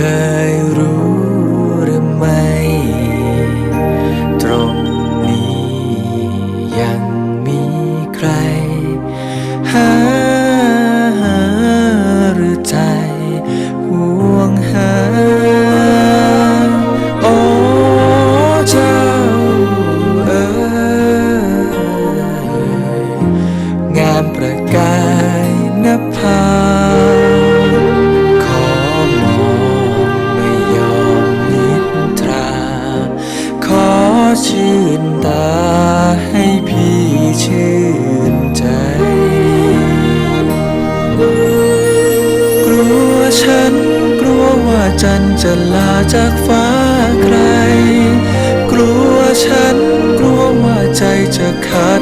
คยรู้หรือไม่ ตรงนี้ยังมีใคร หาหรือใจห่วงหา โอ้เจ้าเอ๋ยงามประกายนภา ชื่นตาให้พี่ชื่นใจ กลัวฉันกลัวว่าจันจะลาจากฟ้าใครกลัวฉันกลัวว่าใจจะขาด